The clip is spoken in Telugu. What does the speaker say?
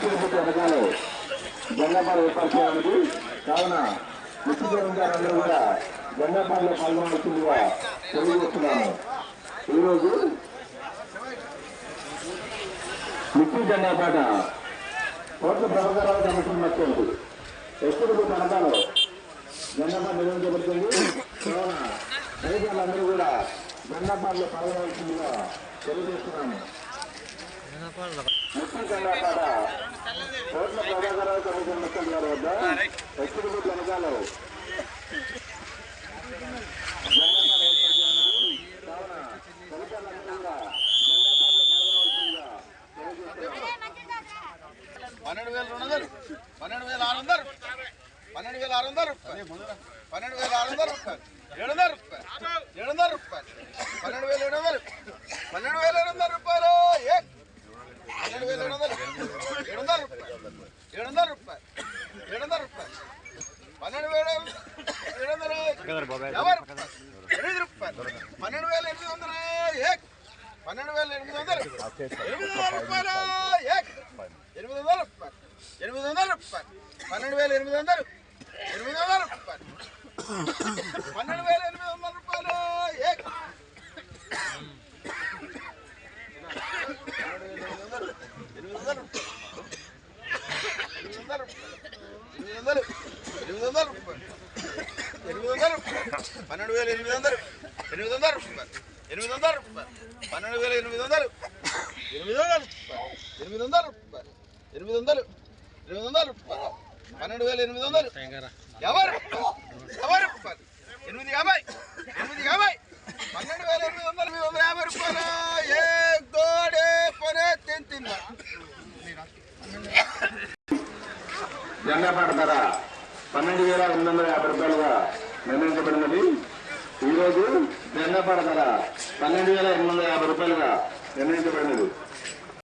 ఎప్పుడు పథకాలు జెండాపాలు ఏర్పాటు చేయడానికి కావున ముఖ్యమంత్రి గారు అందరూ కూడా జెండాపాలలో పాల్గొనాల్సిందిగా తెలియజేస్తున్నాను. ఈరోజు మిర్చి జెండాపాట కోట్ల ప్రభుత్వాల కమిషన్ మర్చింది ఎప్పుడు పథకాలు జెండాపాట నిర్వహించబడుతుంది. కావున రైతులందరూ కూడా జెండాపాటలో పాల్గొనాల్సిందిగా తెలియజేస్తున్నాను. పన్నెండు వేల రెండు వందలు పన్నెండు వేల ఆరు వందలు పన్నెండు వేల ఆరు వందలు రూపాయలు పన్నెండు వేల ఆరు వందలు రూపాయలు ఏడు వందలు రూపాయలు ఏడు వందలు రూపాయలు పన్నెండు వేల ఏడు వందలు పన్నెండు వేల ఏడు వందల రూపాయలు ఏ పన్నెండు వేల ఏడు వందలు ఏడు వందల రూపాయలు ఏడు వందల రూపాయలు ఏడు వందల రూపాయలు పన్నెండు వేల ఏడు వందలు. ఎనిమిది రూపాయలు. పన్నెండు వేల ఎనిమిది వందలు. ఏ పన్నెండు వేల ఎనిమిది వందలు. ఎనిమిది వందల రూపాయలు? ఏ ఎనిమిది వందల రూపాయలు. ఎనిమిది వందల రూపాయలు. పన్నెండు వేల ఎనిమిది వందలు. ఎనిమిది వందల రూపాయలు. పన్నెండు వేల ఎనిమిది వందల రూపాయలు. ఏ ఎనిమిది వందల రూపాయలు ఎనిమిది వందల రూపాయలు ఎనిమిది వందలు. ఎనిమిది వందల ఎనిమిది వందల పన్నెండు వేల ఎనిమిది వందలు. ఎనిమిది వందల ఎనిమిది వందల పన్నెండు వేల ఎనిమిది వందలు. ఎనిమిది వందల ఎనిమిది వందల ఎనిమిది వందలు. ఎనిమిది వందల పన్నెండు వేల ఎనిమిది వందలు. ఎవరు ఎవరు ఎనిమిది యాభై. ఎనిమిది యాభై. పన్నెండు వేల ఎనిమిది వందలు ఎనిమిది వందల యాభై రూపాయలు? ఏ గోడే కొనే తింటుందా జెండాపాట ధర పన్నెండు వేల ఎనిమిది వందల యాభై రూపాయలుగా నిర్ణయించబడినది. ఈరోజు జెండాపాట ధర పన్నెండు వేల ఎనిమిది వందల యాభై రూపాయలుగా నిర్ణయించబడినది.